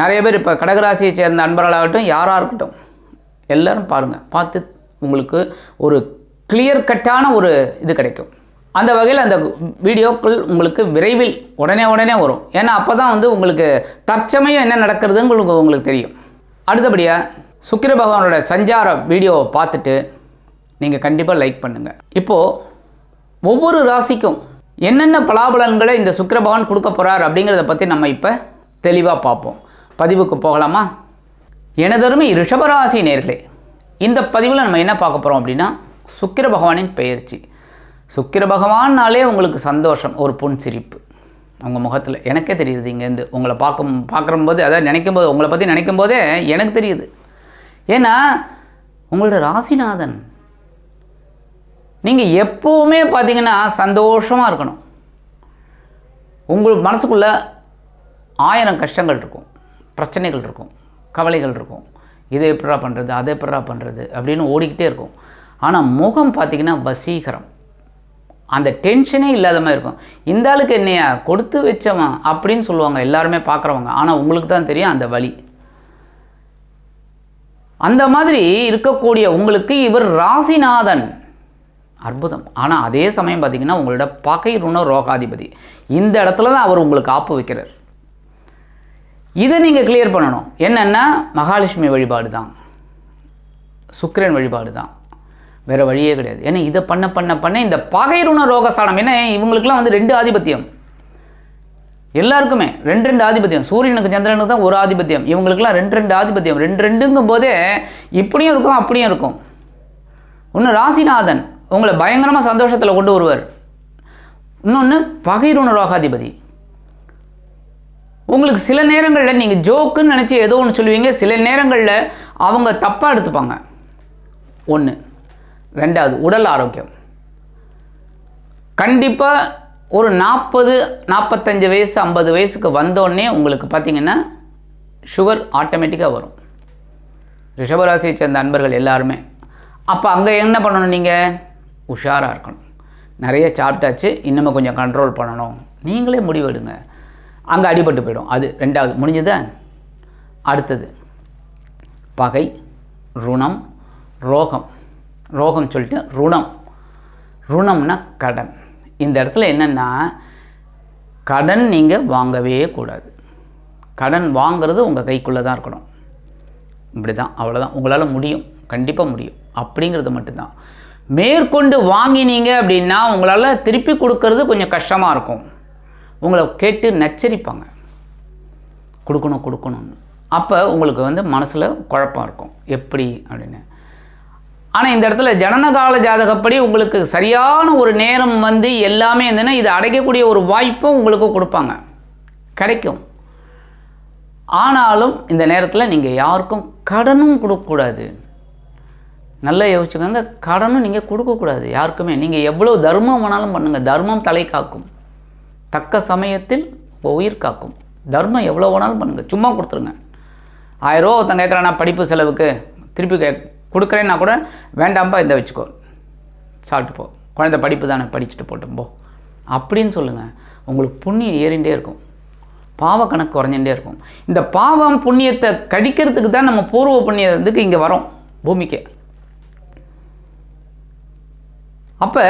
நிறைய பேர் இப்போ கடகராசியை சேர்ந்த அன்பர்களாகட்டும் யாராக இருக்கட்டும் எல்லோரும் பாருங்கள் பார்த்து உங்களுக்கு ஒரு கிளியர் கட்டான ஒரு இது கிடைக்கும். அந்த வகையில் அந்த வீடியோக்கள் உங்களுக்கு விரைவில் உடனே உடனே வரும். ஏன்னா அப்போ தான் வந்து உங்களுக்கு தற்சமயம் என்ன நடக்கிறதுன்னு உங்களுக்கு உங்களுக்கு தெரியும். அடுத்தபடியாக சுக்கிர பகவானோட சஞ்சார வீடியோவை பார்த்துட்டு நீங்கள் கண்டிப்பாக லைக் பண்ணுங்கள் இப்போது ஒவ்வொரு ராசிக்கும் என்னென்ன பலாபலன்களை இந்த சுக்கிர பகவான் கொடுக்க போகிறார் அப்படிங்கிறத பற்றி நம்ம இப்போ தெளிவாக பார்ப்போம். பதிவுக்கு போகலாமா? எனதருமை ரிஷபராசி நேர்களே இந்த பதிவில் நம்ம என்ன பார்க்க போகிறோம் அப்படின்னா சுக்கிர பகவானின் பெயர்ச்சி. சுக்கிர பகவான்னாலே உங்களுக்கு சந்தோஷம் ஒரு புன்சிரிப்பு உங்கள் முகத்தில் எனக்கே தெரியுது இங்கேருந்து. உங்களை பார்க்கும் பார்க்குறம்போது அதாவது நினைக்கும் போது உங்களை பற்றி நினைக்கும் போதே எனக்கு தெரியுது. ஏன்னா உங்களோட ராசிநாதன் நீங்கள் எப்போவுமே பார்த்தீங்கன்னா சந்தோஷமாக இருக்கணும். உங்கள் மனசுக்குள்ளே ஆயிரம் கஷ்டங்கள் இருக்கும். பிரச்சனைகள் இருக்கும் கவலைகள் இருக்கும். இதை எப்படா பண்ணுறது அதை எப்படா பண்ணுறது அப்படின்னு ஓடிக்கிட்டே இருக்கும். ஆனால் முகம் பார்த்திங்கன்னா வசீகரம். அந்த டென்ஷனே இல்லாத மாதிரி இருக்கும். இந்த ஆளுக்கு என்னையா கொடுத்து வச்சவன் அப்படின்னு சொல்லுவாங்க எல்லாருமே பார்க்குறவங்க. ஆனால் உங்களுக்கு தான் தெரியும் அந்த வழி அந்த மாதிரி இருக்கக்கூடிய உங்களுக்கு இவர் ராசிநாதன். அற்புதம். ஆனால் அதே சமயம் பார்த்திங்கன்னா உங்களோட பகை ரோகாதிபதி. இந்த இடத்துல தான் அவர் உங்களுக்கு ஆப்பு வைக்கிறார். இதை நீங்கள் கிளியர் பண்ணணும். என்னென்னா மகாலட்சுமி வழிபாடு தான். சுக்கிரன் வழிபாடு தான். வேறு வழியே கிடையாது. ஏன்னா இதை பண்ண பண்ண பண்ண இந்த பகைருண ரோகஸ்தானம் என்ன இவங்களுக்குலாம் வந்து ரெண்டு ஆதிபத்தியம். எல்லாருக்குமே ரெண்டு ரெண்டு ஆதிபத்தியம். சூரியனுக்கு சந்திரனுக்கு தான் ஒரு ஆதிபத்தியம். இவங்களுக்குலாம் ரெண்டு ரெண்டு ஆதிபத்தியம். ரெண்டு ரெண்டுங்கும் போதே இப்படியும் இருக்கும் அப்படியும் இருக்கும். ஒன்று ராசிநாதன். உங்களை பயங்கரமாக சந்தோஷத்தில் கொண்டு வருவார். இன்னொன்று பகைருண ரோகாதிபதி. உங்களுக்கு சில நேரங்களில் நீங்கள் ஜோக்குன்னு நினச்சி ஏதோ ஒன்று சொல்லுவீங்க. சில நேரங்களில் அவங்க தப்பாக எடுத்துப்பாங்க. ஒன்று ரெண்டாவது உடல் ஆரோக்கியம். கண்டிப்பாக ஒரு நாற்பது நாற்பத்தஞ்சு வயசு ஐம்பது வயசுக்கு வந்தோடனே உங்களுக்கு பார்த்திங்கன்னா சுகர் ஆட்டோமேட்டிக்காக வரும். ரிஷபராசியை சேர்ந்த அன்பர்கள் எல்லாருமே. அப்போ அங்கே என்ன பண்ணணும் நீங்கள் உஷாராக இருக்கணும். நிறைய சாப்பிட்டாச்சு இன்னமும் கொஞ்சம் கண்ட்ரோல் பண்ணணும். நீங்களே முடிவெடுங்க. அங்கே அடிபட்டு போயிடும். அது ரெண்டாவது. முடிஞ்சதா? அடுத்தது. பகை ருணம் ரோகம். ரோகம் சொல்லிட்டு ருணம். ருணம்னா கடன். இந்த இடத்துல என்னென்னா கடன் நீங்கள் வாங்கவே கூடாது. கடன் வாங்கிறது உங்கள் கைக்குள்ளே தான் இருக்கணும். இப்படி தான் அவ்வளோதான் உங்களால் முடியும். கண்டிப்பாக முடியும். அப்படிங்கிறது மட்டும்தான். மேற்கொண்டு வாங்கினீங்க அப்படின்னா உங்களால் திருப்பி கொடுக்கறது கொஞ்சம் கஷ்டமாக இருக்கும். உங்களை கேட்டு நச்சரிப்பாங்க. கொடுக்கணும் கொடுக்கணும்னு. அப்போ உங்களுக்கு வந்து மனசில் குழப்பம் இருக்கும். எப்படி அப்படின்னு. ஆனால் இந்த இடத்துல ஜனனகால ஜாதகப்படி உங்களுக்கு சரியான ஒரு நேரம் வந்து எல்லாமே இருந்ததுன்னா இதை அடைக்கக்கூடிய ஒரு வாய்ப்பும் உங்களுக்கு கொடுப்பாங்க. கிடைக்கும். ஆனாலும் இந்த நேரத்தில் நீங்கள் யாருக்கும் கடனும் கொடுக்கக்கூடாது. நல்லா யோசிச்சுக்கோங்க. கடனும் நீங்கள் கொடுக்கக்கூடாது. யாருக்குமே. நீங்கள் எவ்வளோ தர்மம் வேணாலும் பண்ணுங்கள் தர்மம் தலை காக்கும். தக்க சமயத்தில் உயிர் காக்கும். தர்மம் எவ்வளோ வேணாலும் பண்ணுங்கள் சும்மா கொடுத்துருங்க. ஆயிரரூவா ஒருத்தன் கேட்குறானா படிப்பு செலவுக்கு திருப்பி கே கொடுக்குறேன்னா கூட வேண்டாம்ப்பா இதை வச்சுக்கோ. சாப்பிட்டு போ. குழந்த படிப்பு தானே படிச்சுட்டு போட்டும் போ. அப்படின்னு சொல்லுங்கள் உங்களுக்கு புண்ணியம் ஏறிண்டே இருக்கும். பாவ கணக்கு குறைஞ்சிட்டே இருக்கும். இந்த பாவம் புண்ணியத்தை கடிக்கிறதுக்கு தான் நம்ம பூர்வ புண்ணியத்துக்கு இங்கே வரோம் பூமிக்கு. அப்போ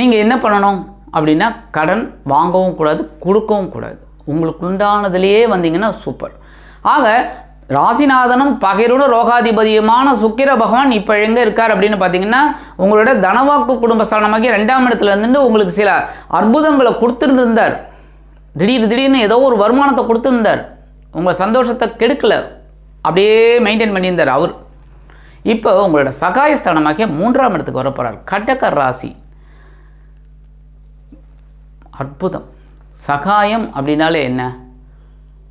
நீங்கள் என்ன பண்ணணும்? அப்படின்னா கடன் வாங்கவும் கூடாது கொடுக்கவும் கூடாது. உங்களுக்கு உண்டானதுலேயே வந்தீங்கன்னா சூப்பர் ஆக ராசிநாதனும் பகைரோட ரோகாதிபதியுமான சுக்கிர பகவான் இப்போ எங்கே இருக்கார் அப்படின்னு பார்த்தீங்கன்னா உங்களோட தனவாக்கு குடும்பஸ்தானமாகி ரெண்டாம் இடத்துல இருந்துட்டு உங்களுக்கு சில அற்புதங்களை கொடுத்துட்டு இருந்தார். திடீர் திடீர்னு ஏதோ ஒரு வருமானத்தை கொடுத்துருந்தார் உங்களை சந்தோஷத்தை கெடுக்கல. அப்படியே மெயின்டைன் பண்ணியிருந்தார் அவர். இப்போ உங்களோட சகாயஸ்தானமாகிய மூன்றாம் இடத்துக்கு வரப்போகிறார் கட்டக்கர் கடக ராசி. அற்புதம். சகாயம் அப்படின்னாலே என்ன?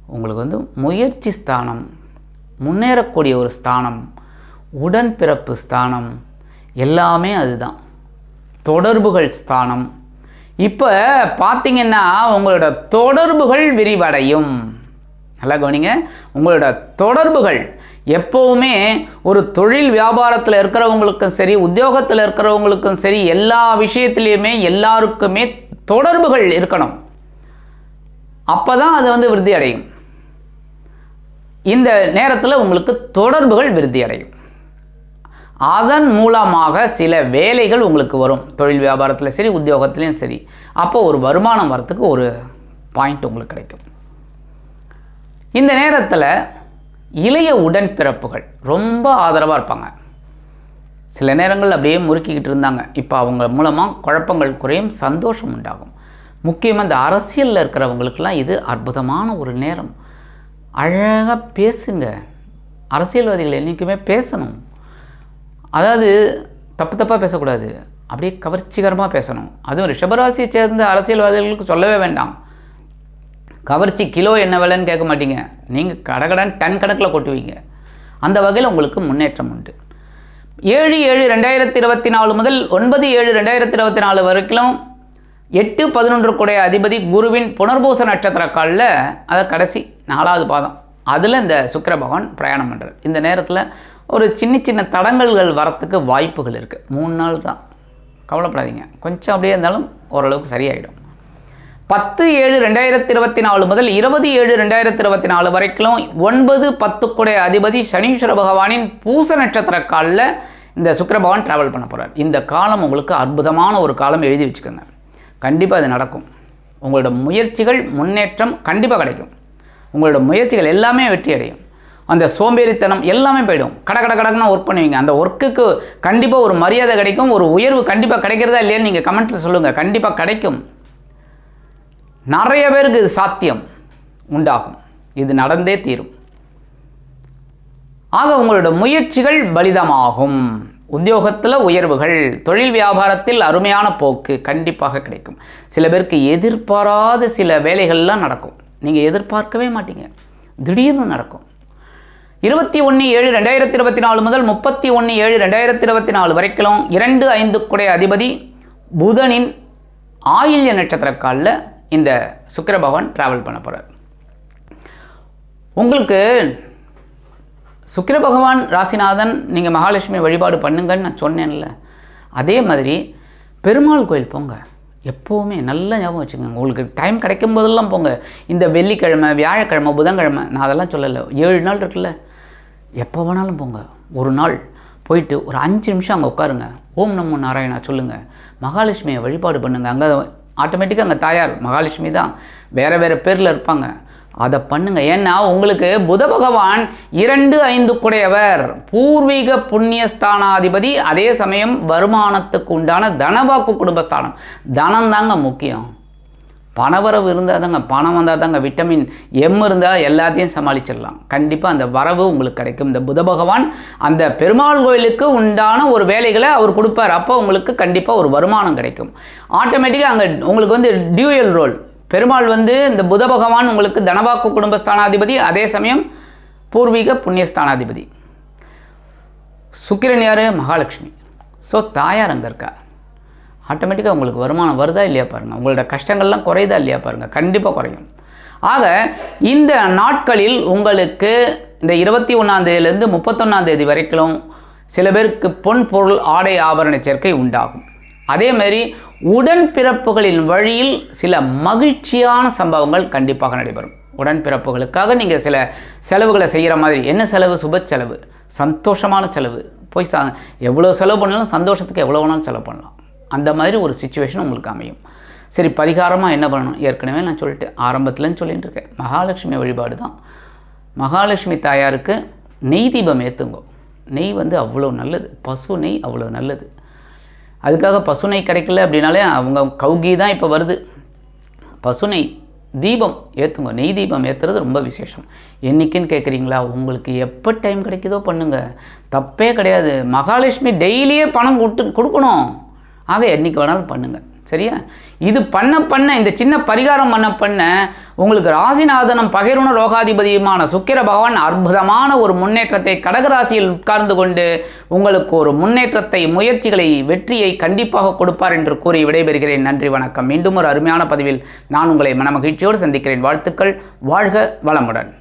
உங்களுக்கு வந்து முயற்சி ஸ்தானம் முன்னேறக்கூடிய ஒரு ஸ்தானம் உடன்பிறப்பு ஸ்தானம் எல்லாமே அதுதான். தொடர்புகள் ஸ்தானம். இப்போ பார்த்தீங்கன்னா உங்களோட தொடர்புகள் விரிவடையும். நல்லா கவனிங்க. உங்களோட தொடர்புகள் எப்போவுமே ஒரு தொழில் வியாபாரத்தில் இருக்கிறவங்களுக்கும் சரி உத்தியோகத்தில் இருக்கிறவங்களுக்கும் சரி எல்லா விஷயத்துலேயுமே எல்லாருக்குமே தொடர்புகள் இருக்கணும். அப்போ தான் அது வந்து விருத்தி அடையும். இந்த நேரத்தில் உங்களுக்கு தொடர்புகள் விருத்தி அடையும். அதன் மூலமாக சில வேலைகள் உங்களுக்கு வரும். தொழில் வியாபாரத்தில் சரி உத்தியோகத்துலேயும் சரி. அப்போ ஒரு வருமானம் வரத்துக்கு ஒரு பாயிண்ட் உங்களுக்கு கிடைக்கும். இந்த நேரத்தில் இளைய உடன்பிறப்புகள் ரொம்ப ஆதரவாக இருப்பாங்க. சில நேரங்கள் அப்படியே முறுக்கிக்கிட்டு இருந்தாங்க. இப்போ அவங்க மூலமாக குழப்பங்கள் குறையும் சந்தோஷம் உண்டாகும். முக்கியமாக இந்த அரசியலில் இருக்கிறவங்களுக்கெல்லாம் இது அற்புதமான ஒரு நேரம். அழகாக பேசுங்க. அரசியல்வாதிகள் என்றைக்குமே பேசணும். அதாவது தப்பு தப்பாக பேசக்கூடாது. அப்படியே கவர்ச்சிகரமாக பேசணும். அதுவும் ரிஷபராசியை சேர்ந்த அரசியல்வாதிகளுக்கு சொல்லவே வேண்டாம். கவர்ச்சி கிலோ என்ன விலைன்னு கேட்க மாட்டீங்க. நீங்கள் கடகடன் டன் கணக்கில் கொட்டுவீங்க. அந்த வகையில் உங்களுக்கு முன்னேற்றம் உண்டு. ஏழு ஏழு ரெண்டாயிரத்தி இருபத்தி நாலு முதல் ஒன்பது ஏழு ரெண்டாயிரத்தி இருபத்தி நாலு வரைக்கும் எட்டு பதினொன்று கூடைய அதிபதி குருவின் புனர்பூச நட்சத்திர காலில் அதை கடைசி நாலாவது பாதம். அதில் இந்த சுக்கர பகவான் பிரயாணம் பண்ணுறார் இந்த நேரத்தில் ஒரு சின்ன சின்ன தடங்கல்கள் வரத்துக்கு வாய்ப்புகள் இருக்குது மூணு நாள் தான். கவலைப்படாதீங்க. கொஞ்சம் அப்படியே இருந்தாலும் ஓரளவுக்கு சரியாயிடும். பத்து ஏழு ரெண்டாயிரத்தி இருபத்தி நாலு முதல் இருபது ஏழு ரெண்டாயிரத்தி இருபத்தி நாலு வரைக்கும் ஒன்பது பத்துக்குடைய அதிபதி சனீஸ்வர பகவானின் பூச நட்சத்திர காலில் இந்த சுக்கிர பகவான் ட்ராவல் பண்ண போகிறார் இந்த காலம் உங்களுக்கு அற்புதமான ஒரு காலம் எழுதி வச்சுக்கோங்க. கண்டிப்பாக அது நடக்கும். உங்களோட முயற்சிகள் முன்னேற்றம் கண்டிப்பாக கிடைக்கும். உங்களோட முயற்சிகள் எல்லாமே வெற்றி அடையும். அந்த சோம்பேறித்தனம் எல்லாமே போயிடும். கட கட கடக்குன்னு ஒர்க் பண்ணுவீங்க. அந்த ஒர்க்குக்கு கண்டிப்பாக ஒரு மரியாதை கிடைக்கும். ஒரு உயர்வு கண்டிப்பாக கிடைக்கிறதா இல்லையான்னு நீங்கள் கமெண்ட்டில் சொல்லுங்கள் கண்டிப்பாக கிடைக்கும். நிறைய பேருக்கு இது சாத்தியம் உண்டாகும். இது நடந்தே தீரும். ஆக உங்களோட முயற்சிகள் பலிதமாகும். உத்தியோகத்தில் உயர்வுகள் தொழில் வியாபாரத்தில் அருமையான போக்கு கண்டிப்பாக கிடைக்கும். சில பேருக்கு எதிர்பாராத சில வேலைகள்லாம் நடக்கும். நீங்கள் எதிர்பார்க்கவே மாட்டீங்க. திடீர்னு நடக்கும். இருபத்தி ஒன்று ஏழு ரெண்டாயிரத்தி இருபத்தி நாலு முதல் முப்பத்தி ஒன்று ஏழு ரெண்டாயிரத்தி இருபத்தி நாலு வரைக்கும் இரண்டு ஐந்து குடை அதிபதி புதனின் ஆயில்ய நட்சத்திர காலில் இந்த சுக்கர பகவான் ட்ராவல் பண்ண போகிறார் உங்களுக்கு சுக்கிர பகவான் ராசிநாதன் நீங்கள் மகாலட்சுமி வழிபாடு பண்ணுங்கன்னு நான் சொன்னேன்ல. அதே மாதிரி பெருமாள் கோயில் போங்க. எப்போவுமே நல்ல ஞாபகம் வச்சுக்கோங்க. உங்களுக்கு டைம் கிடைக்கும் போதெல்லாம் போங்க. இந்த வெள்ளிக்கிழமை வியாழக்கிழமை புதன்கிழமை நான் அதெல்லாம் சொல்லலை. ஏழு நாள் இருக்குல்ல. எப்போ வேணாலும் போங்க. ஒரு நாள் போயிட்டு ஒரு அஞ்சு நிமிஷம் அங்கே உட்காருங்க. ஓம் நமோ நாராயணா சொல்லுங்கள் மகாலட்சுமியை வழிபாடு பண்ணுங்கள் அங்கே ஆட்டோமேட்டிக்காக அங்கே தாயார் மகாலட்சுமி தான். வேறு வேறு பேரில் இருப்பாங்க. அதை பண்ணுங்க. ஏன்னா உங்களுக்கு புத பகவான் இரண்டு ஐந்து குடையவர். பூர்வீக புண்ணியஸ்தானாதிபதி அதே சமயம் வருமானத்துக்கு உண்டான தனவாக்கு குடும்பஸ்தானம். தனம் தாங்க முக்கியம். பணவரவு இருந்தால் தாங்க பணம் வந்தால் தாங்க விட்டமின் எம் இருந்தால் எல்லாத்தையும் சமாளிச்சிடலாம். கண்டிப்பாக அந்த வரவு உங்களுக்கு கிடைக்கும். இந்த புத பகவான் அந்த பெருமாள் கோயிலுக்கு உண்டான ஒரு வேலைகளை அவர் கொடுப்பார். அப்போ உங்களுக்கு கண்டிப்பாக ஒரு வருமானம் கிடைக்கும். ஆட்டோமேட்டிக்காக அங்கே உங்களுக்கு வந்து டியூயல் ரோல் பெருமாள் வந்து இந்த புத பகவான் உங்களுக்கு தனவாக்கு குடும்பஸ்தானாதிபதி அதே சமயம் பூர்வீக புண்ணியஸ்தானாதிபதி. சுக்கிரன் யார்? மகாலட்சுமி. ஸோ தாயார் அங்கே இருக்கார் ஆட்டோமேட்டிக்காக உங்களுக்கு வருமானம் வருதா இல்லையா பாருங்கள் உங்களோட கஷ்டங்கள்லாம் குறையுதா இல்லையா பாருங்கள் கண்டிப்பாக குறையும். ஆக இந்த நாட்களில் உங்களுக்கு இந்த இருபத்தி ஒன்றாந்தேதியிலேருந்து முப்பத்தொன்னாந்தேதி வரைக்கும் சில பேருக்கு பொன் பொருள் ஆடை ஆபரண சேர்க்கை உண்டாகும். அதே மாதிரி உடன்பிறப்புகளின் வழியில் சில மகிழ்ச்சியான சம்பவங்கள் கண்டிப்பாக நடைபெறும். உடன்பிறப்புகளுக்காக நீங்கள் சில செலவுகளை செய்கிற மாதிரி என்ன செலவு? சுப செலவு சந்தோஷமான செலவு. போய் சா எவ்வளோ செலவு பண்ணாலும் சந்தோஷத்துக்கு எவ்வளோ வேணாலும் செலவு பண்ணலாம். அந்த மாதிரி ஒரு சுச்சுவேஷன் உங்களுக்கு அமையும். சரி பரிகாரமாக என்ன பண்ணணும்? ஏற்கனவே நான் சொல்லிட்டு ஆரம்பத்துலன்னு சொல்லிட்டு இருக்கேன். மகாலட்சுமி வழிபாடு தான். மகாலட்சுமி தாயாருக்கு நெய் தீபம் ஏற்றுங்கோ நெய் வந்து அவ்வளோ நல்லது. பசு நெய் அவ்வளோ நல்லது. அதுக்காக பசு நெய் கிடைக்கல அப்படின்னாலே அவங்க கவுகி தான் இப்போ வருது. பசு நெய் தீபம் ஏற்றுங்க நெய் தீபம் ஏற்றுறது ரொம்ப விசேஷம். என்னைக்குன்னு கேட்குறீங்களா உங்களுக்கு எப்போ டைம் கிடைக்குதோ பண்ணுங்கள் தப்பே கிடையாது. மகாலட்சுமி டெய்லியே பணம் கொடுத்து கொடுக்கணும். ஆக என்றைக்கு வேணாலும் பண்ணுங்கள் சரியா? இது பண்ண பண்ண இந்த சின்ன பரிகாரம் பண்ண பண்ண உங்களுக்கு ராசிநாதனம் பகிர்வுண ரோகாதிபதியுமான சுக்கிர பகவான் அற்புதமான ஒரு முன்னேற்றத்தை கடகராசியில் உட்கார்ந்து கொண்டு உங்களுக்கு ஒரு முன்னேற்றத்தை முயற்சிகளை வெற்றியை கண்டிப்பாக கொடுப்பார் என்று கூறி விடைபெறுகிறேன். நன்றி வணக்கம். மீண்டும் ஒரு அருமையான பதிவில் நான் உங்களை மனமகிழ்ச்சியோடு சந்திக்கிறேன். வாழ்த்துக்கள். வாழ்க வளமுடன்.